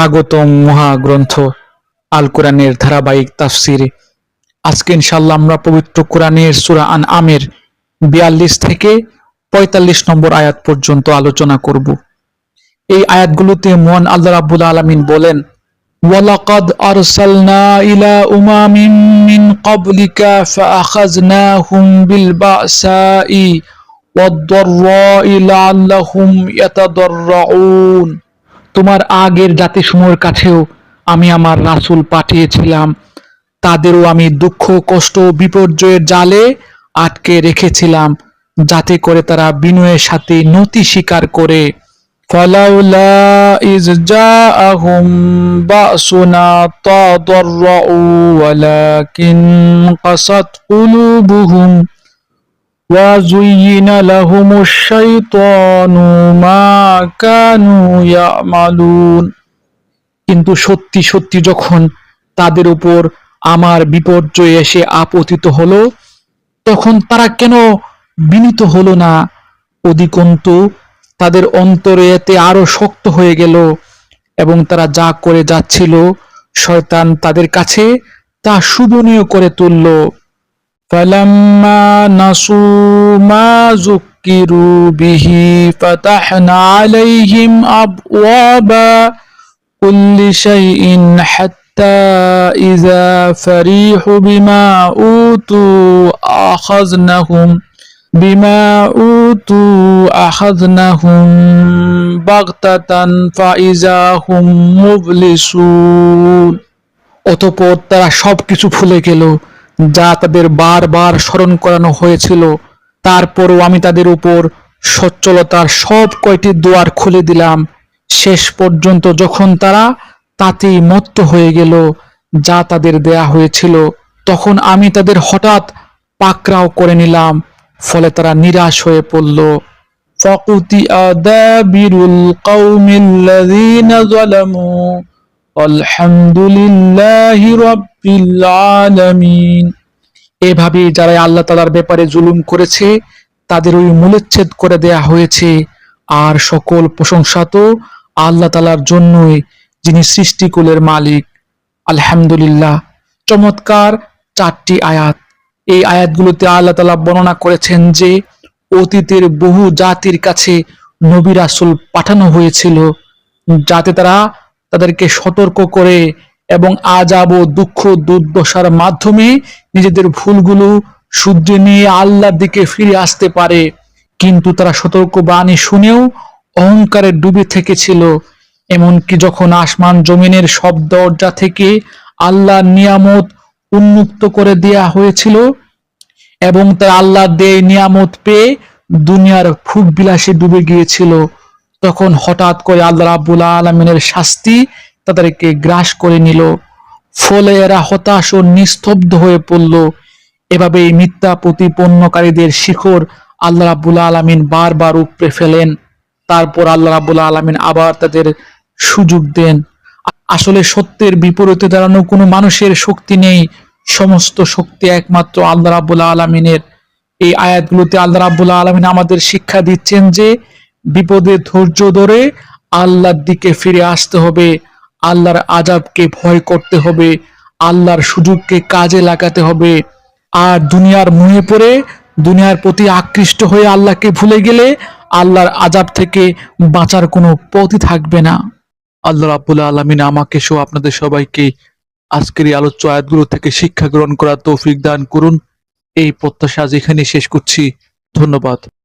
স্বাগতম মহাগ্রন্থ আল কোরআনের ধারাবাহিক তাফসিরে। আজকে ইনশাল্লাহ আমরা পবিত্র কোরআনের সূরা আন আমের বিয়াল্লিশ থেকে পঁয়তাল্লিশ নম্বর আয়াত পর্যন্ত আলোচনা করব। এই আয়াতগুলোতে মহান আল্লাহ রাব্বুল আলামিন বলেন, ওয়ালাকাদ আরসালনা ইলা উমামিন মিন ক্বাবলিকা ফাআখাযনাহুম বিল বাসাই ওয়াদ-দাররাই তোমার আগের জাতিসমূহের কাছেও আমি আমার রাসূল পাঠিয়েছিলাম তাদেরও আমি দুঃখ কষ্ট বিপর্যয়ের জালে আটকে রেখেছিলাম যাতে করে তারা বিনয়ের সাথে নতি স্বীকার করে فلولا إذ جاءهم بأسنا تضرعوا ولكن قست قلوبهم وزين لهم الشيطان ما كانوا يعملون কিন্তু সত্যি সত্যি যখন তাদের উপর আমার বিপর্যয় এসে আপতিত হলো তখন তারা কেন বিনীত হলো না অধিকন্তু তাদের অন্তরে এতে আরো শক্ত হয়ে গেল এবং তারা যা করে যাচ্ছিল শয়তান তাদের কাছে তা শুভনীয় করে তুলল فلما نسوا ما ذكروا به فتحنا عليهم أبواب كل شيء حتى إذا فرحوا بما أوتوا أخذناهم بما أوتوا أخذناهم بغتة فإذا هم مبلسون অতপর তারা সবকিছু ভুলে গেল যা তাদের বারবার স্মরণ করানো হয়েছিল তারপরও আমি তাদের উপর সচ্ছলতার সব কয়টি দুয়ার খুলে দিলাম শেষ পর্যন্ত যখন তারা তাতেই মত্ত হয়ে গেল যা তাদের দেয়া হয়েছিল তখন আমি তাদের হঠাৎ পাকরাও করে নিলাম ফলে তারা নিরাশ হয়ে পড়ল فقطع دابر القوم الذين ظلموا আলহামদুলিল্লাহ রব্বিল আলামিন। এভাবে যারা আল্লাহ তালার ব্যাপারে জুলুম করেছে, তাদের ওই মূলচ্ছেদ করে দেয়া হয়েছে। আর সকল প্রশংসা তো আল্লাহ তালার জন্যই, যিনি সৃষ্টিকুলের মালিক। আলহামদুলিল্লাহ। চমৎকার চারটি আয়াত। এই আয়াতগুলোতে আল্লাহ তালা বর্ণনা করেছেন যে, অতীতের বহু জাতির কাছে নবী রাসুল পাঠানো হয়েছিল, যাতে তারা তাদেরকে সতর্ক করে এবং আজাব ও দুঃখ দুর্দশার মাধ্যমে নিজেদের ভুলগুলো শুধরে নিয়ে আল্লাহর দিকে ফিরে আসতে পারে। কিন্তু তারা সতর্ক বাণী শুনেও অহংকারে ডুবে থেকেছিল। এমনকি যখন আসমান জমিনের সব দরজা থেকে আল্লাহর নিয়ামত উন্মুক্ত করে দেয়া হয়েছিল এবং তার আল্লাহ দেয় নিয়ামত পেয়ে দুনিয়ার ফুক বিলাসে ডুবে গিয়েছিল। তখন হঠাৎ করে আল্লাহ রাব্বুল আলমিনের শাস্তি তাদেরকে গ্রাস করে নিল। ফলে এরা হতাশ ও নিস্তব্ধ হয়ে পড়ল। এভাবে এই মিথ্যা প্রতিপন্নকারীদের শিখর আল্লাহ রাব্বুল আলমিন বারবার উপড়ে ফেলেন। তারপর আল্লাহ রাব্বুল আলমিন আবার তাদের সুযোগ দেন। আসলে সত্যের বিপরীতে দাঁড়ানো কোনো মানুষের শক্তি নেই। সমস্ত শক্তি একমাত্র আল্লাহ রাব্বুল আলমিনের। এই আয়াতগুলোতে আল্লাহ রাব্বুল আলমিন আমাদের শিক্ষা দিচ্ছেন যে বিপদে ধৈর্য ধরে আল্লাহর দিকে ফিরে আসতে হবে, আল্লাহর আজাবকে ভয় করতে হবে, আল্লাহর সুযোগকে কাজে লাগাতে হবে। আর দুনিয়ার মুহে পড়ে, দুনিয়ার প্রতি আকৃষ্ট হয়ে আল্লাহকে ভুলে গেলে আল্লাহর আজাব থেকে বাঁচার কোনো পথই থাকবে না। আল্লাহ রাব্বুল আলমিন আমাকে সহ আপনাদের সবাইকে আজকের এই আলোচ্য আয়াতগুলো থেকে শিক্ষা গ্রহণ করার তৌফিক দান করুন। এই প্রত্যাশা আজ এখানে শেষ করছি। ধন্যবাদ।